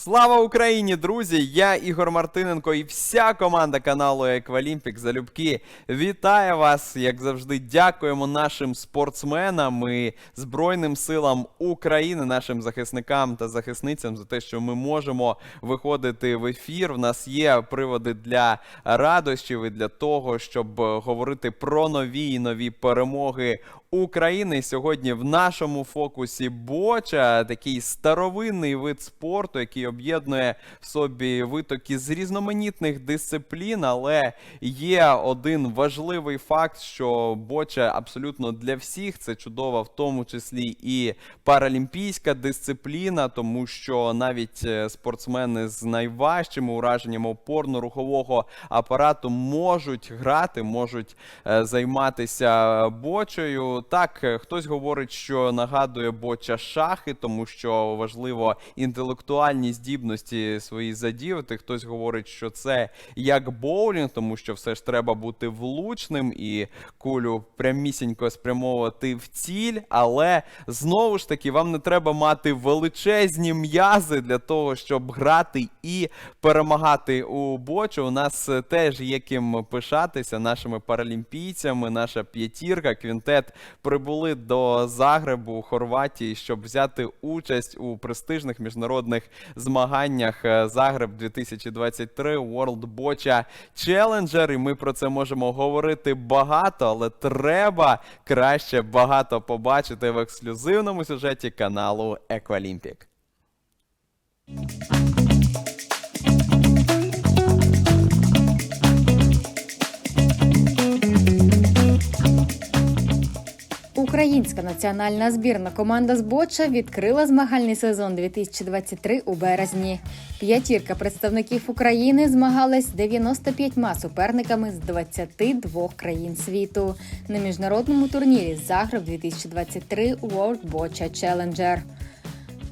Слава Україні, друзі! Я Ігор Мартиненко і вся команда каналу Еквалімпік залюбки вітає вас. Як завжди, дякуємо нашим спортсменам і Збройним силам України, нашим захисникам та захисницям за те, що ми можемо виходити в ефір. В нас є приводи для радощів і для того, щоб е, говорити про нові і нові перемоги України. Сьогодні в нашому фокусі боча, такий старовинний вид спорту, який об'єднує в собі витоки з різноманітних дисциплін, але є один важливий факт, що боча абсолютно для всіх. Це чудова, в тому числі і паралімпійська дисципліна, тому що навіть е, спортсмени з найважчими ураженнями опорно-рухового апарату можуть грати, можуть е, займатися бочею. Так, е, хтось говорить, що нагадує боча шахи, тому що важливо інтелектуальні здібності свої задіяти. Хтось говорить, що це як боулінг, тому що все ж треба бути влучним і кулю прямісінько спрямовувати в ціль. Але знову ж таки, вам не треба мати величезні м'язи для того, щоб грати і перемагати у бочу. У нас е, теж є ким пишатися нашими паралімпійцями. Наша п'ятірка, квінтет прибули до Загребу, Хорватії, щоб взяти участь у престижних міжнародних змаганнях е, Загреб 2023 World Boccia Challenger. І ми про це можемо говорити багато, але треба краще багато побачити в ексклюзивному сюжеті каналу Еквалімпік. Українська національна збірна команда з Боча відкрила змагальний сезон 2023 у березні. П'ятірка представників України змагались з 95 суперниками з 22 країн світу на міжнародному турнірі Загреб 2023 World Boccia Challenger.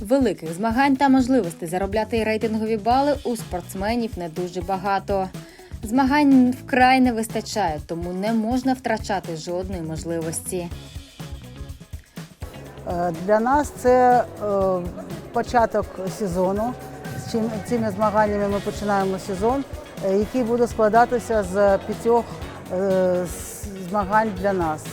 Великих змагань та можливостей заробляти рейтингові бали у спортсменів не дуже багато. Змагань вкрай не вистачає, тому не можна втрачати жодної можливості. Е, Для нас це е, початок сезону. З цими змаганнями ми починаємо сезон, е, який буде складатися з п'ятьох змагань для нас.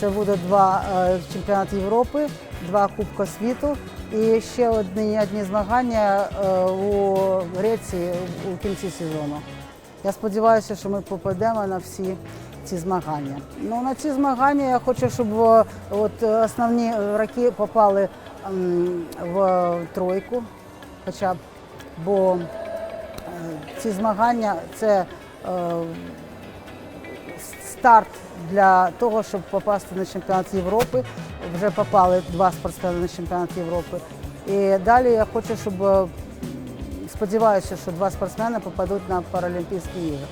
Це буде два чемпіонати Європи, два Кубка світу і ще одні, одні змагання у Греції у кінці сезону. Я сподіваюся, що ми попадемо на всі ці змагання. Ну на ці змагання я хочу, щоб от основні роки попали в тройку, хоча б, бо е, ці змагання це е, старт для того, щоб попасти на чемпіонат Європи. Вже попали два спортсмени на чемпіонат Європи. І далі я хочу, щоб е, сподіваюся, що два спортсмени попадуть на Паралімпійські ігри.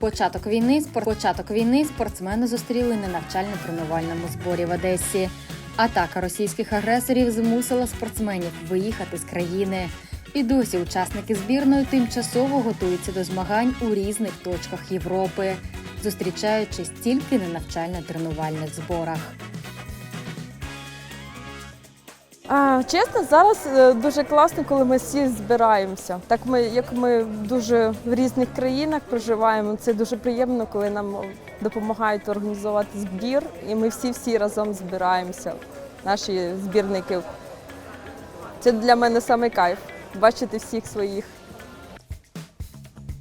Початок війни спор- початок війни спортсмени зустріли на навчально-тренувальному зборі в Одесі. Атака російських агресорів змусила спортсменів виїхати з країни. І досі учасники збірної тимчасово готуються до змагань у різних точках Європи, зустрічаючись тільки на навчально-тренувальних зборах. Чесно, зараз е, дуже класно, коли ми всі збираємося. Так ми, як ми дуже в різних країнах проживаємо, це дуже приємно, коли нам допомагають організувати збір, і ми всі всі разом збираємося, наші збірники. Це для мене саме кайф бачити всіх своїх.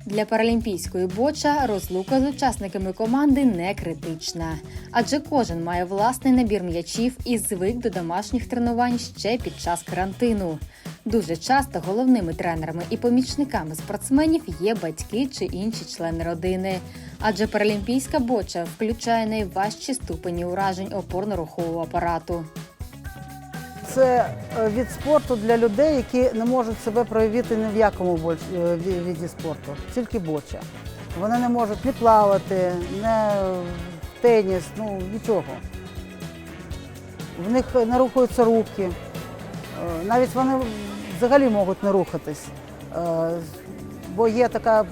Для паралімпійської боча розлука з учасниками команди не критична, адже кожен має власний набір м'ячів і звик до домашніх тренувань ще під час карантину. Дуже часто головними тренерами і помічниками спортсменів є батьки чи інші члени родини, адже паралімпійська боча включає найважчі ступені уражень опорно-рухового апарату. Це е, від спорту для людей, які не можуть себе проявити ні в якому е, ві- віді спорту, тільки боча. Вони не можуть ні плавати, в теніс, ну нічого. В них не рухаються руки. Е, Навіть вони взагалі можуть не рухатись. Бо є таке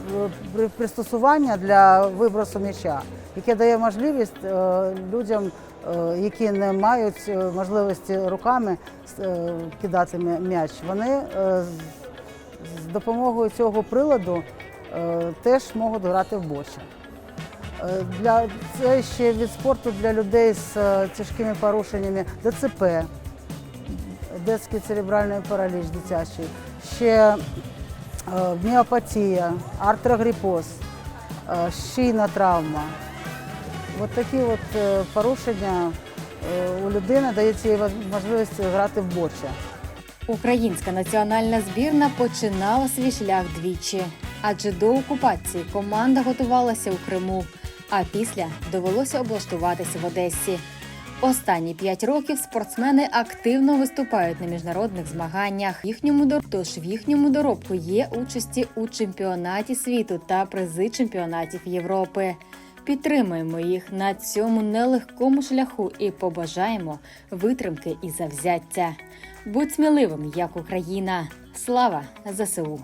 при- пристосування для вибросу м'яча, яке дає можливість людям які не мають е, можливості руками е, кидати м'яч, вони е, з- допомогою цього приладу е, теж можуть грати в бочі. Е, Для це ще від спорту для людей з е, тяжкими порушеннями ДЦП, детський церебральний параліч дитячий, ще е, міопатія, артрогрипоз, е, шийна травма. От такі от е, порушення е, у людини дається їй можливість грати в бочі. Українська національна збірна починала свій шлях двічі, адже до окупації команда готувалася у Криму, а після довелося облаштуватися в Одесі. Останні п'ять років спортсмени активно виступають на міжнародних змаганнях. Їхньому дор... Тож в їхньому доробку є участі у чемпіонаті світу та призи чемпіонатів Європи. Підтримаємо їх на цьому нелегкому шляху і побажаємо витримки і завзяття. Будь сміливим, як Україна. Слава ЗСУ!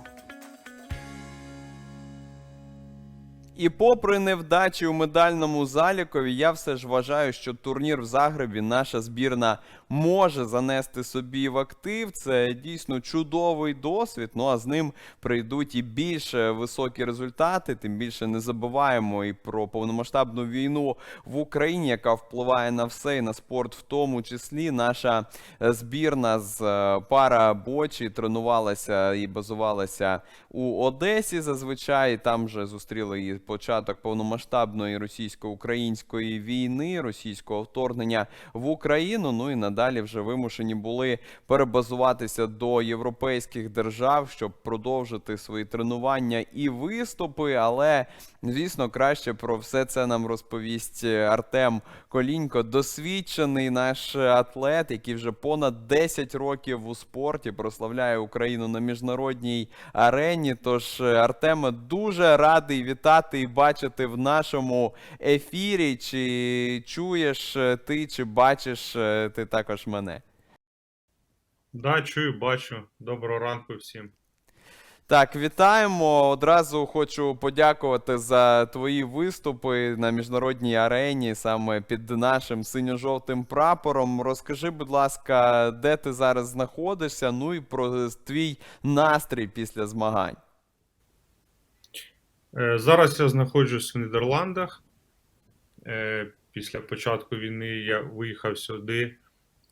І попри невдачі у медальному залікові, я все ж вважаю, що турнір в Загребі наша збірна може занести собі в актив. Це дійсно чудовий досвід. Ну а з ним прийдуть і більш високі результати. Тим більше не забуваємо і про повномасштабну війну в Україні, яка впливає на все і на спорт, в тому числі наша е, збірна з е, пара бочі тренувалася і базувалася у Одесі зазвичай. Там вже зустріли і початок повномасштабної російсько-української війни, російського вторгнення в Україну. Ну і надалі вже вимушені були перебазуватися до європейських держав, щоб продовжити свої тренування і виступи. Але звісно, краще про все це нам розповість Артем Колінько, досвідчений наш атлет, який вже понад 10 років у спорті прославляє Україну на міжнародній арені. Тож, Артеме, дуже радий вітати і бачити в нашому ефірі. Чи чуєш е, ти, чи бачиш е, ти також мене? Да, чую, бачу. Доброго ранку всім. Так, вітаємо. Одразу хочу подякувати за твої виступи на міжнародній арені, саме під нашим синьо-жовтим прапором. Розкажи, будь ласка, де ти зараз знаходишся? Ну і про твій настрій після змагань. Е, Зараз я знаходжусь в Нідерландах. Е, Після початку війни я виїхав сюди.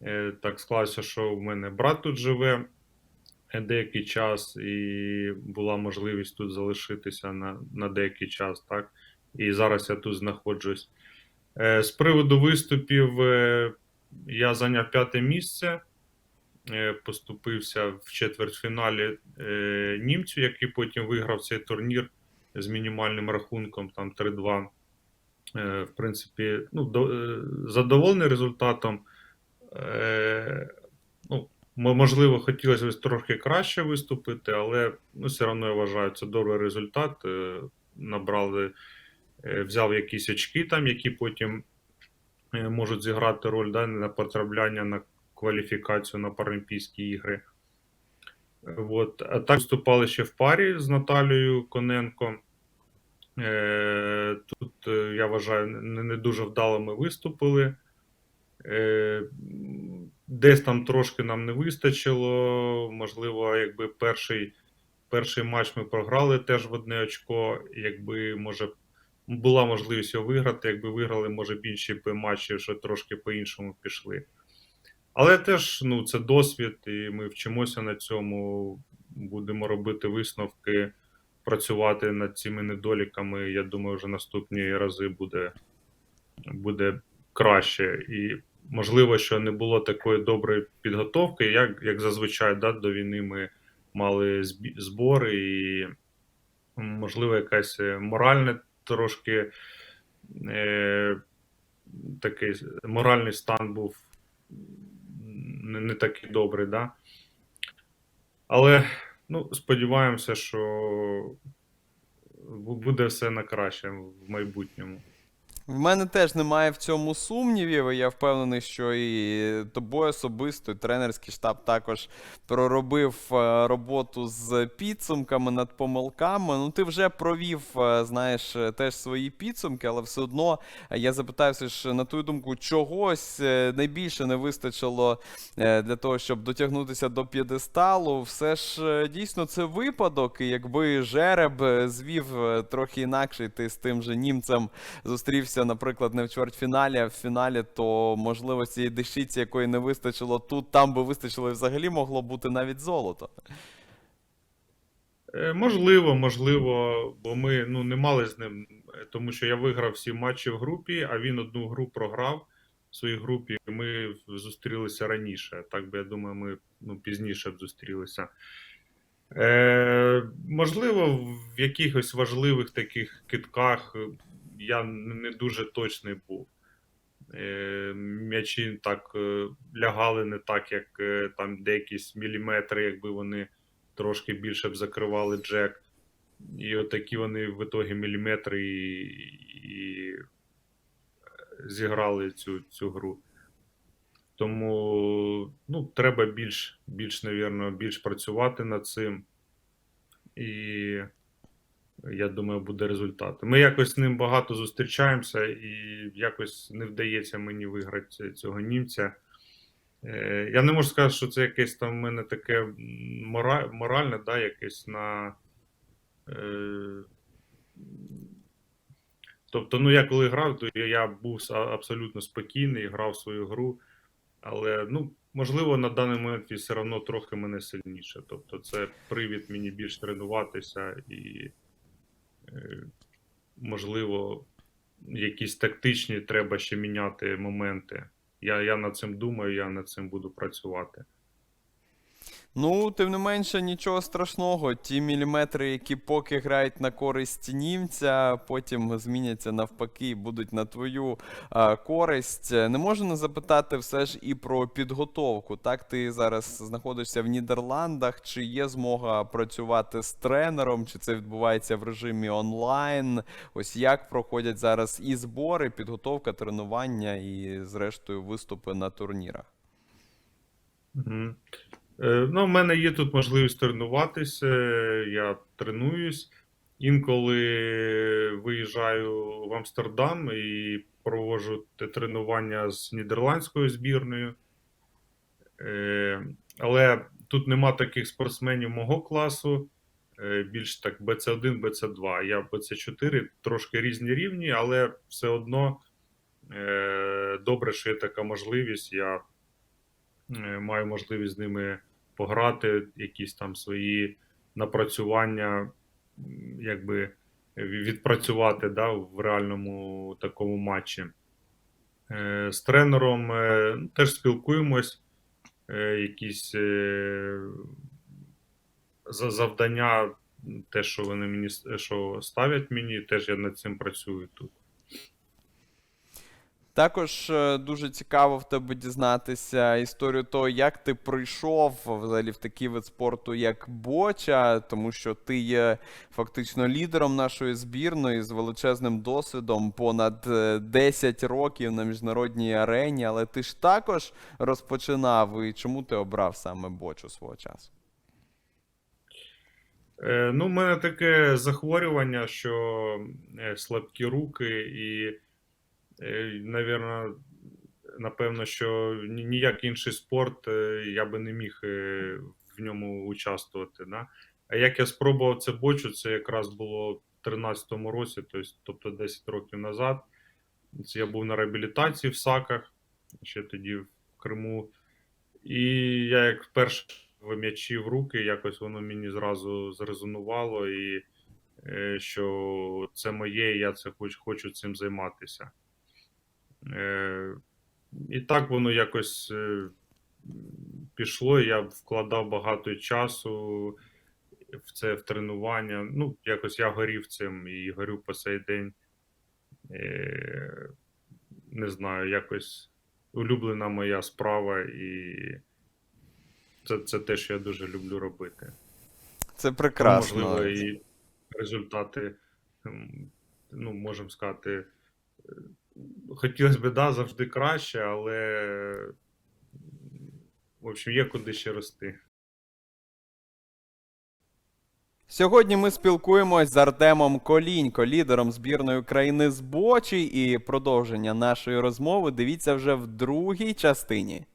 Е, Так склалося, що в мене брат тут живе деякий час, і була можливість тут залишитися на, на деякий час. Так? І зараз я тут знаходжусь. З приводу виступів я зайняв п'яте місце. Поступився в четвертьфіналі німцю, який потім виграв цей турнір з мінімальним рахунком, там 3-2. Е, В принципі, ну, е, задоволений результатом. Е, Ну, можливо, хотілося б трохи краще виступити, але ну, все одно я вважаю, це добрий результат. Набрали, взяв якісь очки, там, які потім можуть зіграти роль да, на потрапляння на кваліфікацію на Паралімпійські ігри. От. А так виступали ще в парі з Наталією Коненко. Е, Тут, е, я вважаю, не, не дуже вдало ми виступили. Е, Десь там трошки нам не вистачило. Можливо, якби перший, перший матч ми програли теж в одне очко. Якби може була можливість його виграти, якби виграли, може б інші матчі, що трошки по-іншому пішли. Але теж ну, це досвід, і ми вчимося на цьому, будемо робити висновки, працювати над цими недоліками. Я думаю, вже наступні рази буде, буде краще. І можливо, що не було такої доброї підготовки, як, як зазвичай да, до війни ми мали збори, і можливо, якась е, моральне трошки е, такий моральний стан був не, не такий добрий, да? Але ну, сподіваємося, що буде все на краще в майбутньому. В мене теж немає в цьому сумнівів. і Я впевнений, що і тобою особисто, і тренерський штаб також проробив е, роботу з підсумками над помилками. Ну, ти вже провів, е, знаєш, е, теж свої підсумки, але все одно я запитаю все ж на твою думку, чогось найбільше не вистачило для того, щоб дотягнутися до п'єдесталу. Все ж дійсно це випадок. І якби жереб звів трохи інакше, і ти з тим же німцем зустрівся, наприклад, не в чвертьфіналі, а в фіналі, то можливо цієї дещиці, якої не вистачило тут, там би вистачило і взагалі могло бути навіть золото. Е, Можливо, можливо, бо ми ну, не мали з ним, е, тому що я виграв всі матчі в групі, а він одну гру програв в своїй групі. Ми зустрілися раніше. Так би я думаю, ми ну, пізніше б зустрілися. Е, можливо, в якихось важливих таких китках я не дуже точний був. Е, м'ячі так е, лягали не так, як е, там деякісь міліметри, якби вони трошки більше б закривали джек. І отакі вони в ітогі міліметри і, і зіграли цю, цю гру. Тому ну, треба більш, більш, навірно, більш працювати над цим. І я думаю, буде результат. Ми якось з ним багато зустрічаємося, і якось не вдається мені виграти цього німця. Е, Я не можу сказати, що це якесь там в мене таке мора- моральне, да, якесь на. Е, Тобто, ну я коли грав, то я- був абсолютно спокійний, грав свою гру, але ну, можливо, на даний момент він все одно трохи мене сильніше. Тобто, це привід мені більш тренуватися і, можливо, якісь тактичні треба ще міняти моменти. Я, я над цим думаю, я над цим буду працювати. Ну, тим не менше, нічого страшного. Ті міліметри, які поки грають на користь німця, потім зміняться навпаки і будуть на твою а, користь. Не можу не запитати все ж і про підготовку. Так, ти зараз знаходишся в Нідерландах. Чи є змога працювати з тренером, чи це відбувається в режимі онлайн? Ось як проходять зараз і збори, підготовка, тренування, і, зрештою, виступи на турнірах. Угу. Е, ну, в мене є тут можливість тренуватися, я тренуюсь. Інколи виїжджаю в Амстердам і проводжу тренування з нідерландською збірною. Е, але тут нема таких спортсменів мого класу, е, більш так BC1, BC2. Я BC4, трошки різні рівні, але все одно е, добре, що є така можливість. Я е, маю можливість з ними пограти, якісь там свої напрацювання, якби відпрацювати да, в реальному такому матчі. Е, З тренером е, ну, теж спілкуємось, е, якісь завдання, те, що вони мені що ставлять мені, теж я над цим працюю тут. Також е, дуже цікаво в тебе дізнатися історію того, як ти прийшов взагалі в такий вид спорту, як боча, тому що ти є фактично лідером нашої збірної з величезним досвідом понад е, 10 років на міжнародній арені. Але ти ж також розпочинав. І чому ти обрав саме бочу свого часу? Е, Ну, в мене таке захворювання, що е, слабкі руки, і, е, навірно, напевно, що ні- ніяк інший спорт е, я би не міг е, в ньому участвувати. Да? А як я спробував це бочу, це якраз було в 2013 році, тобто- тобто 10 років назад. Це я був на реабілітації в Саках, ще тоді в Криму. І я як вперше в м'ячі в руки, якось воно мені зразу зрезонувало, і е, що це моє, і я це хоч, хочу цим займатися. Е, і так воно якось е, пішло. Я вкладав багато часу в це в тренування. Ну, якось я горів цим і горю по сей день. Е, не знаю, якось улюблена моя справа, і це, це те, що я дуже люблю робити. Це Тому, прекрасно. можливо, і результати, ну, можемо сказати, хотілося б, да, завжди краще, але в общем, є куди ще рости. Сьогодні ми спілкуємось з Артемом Колінько, лідером збірної України з Бочі, і продовження нашої розмови дивіться вже в другій частині.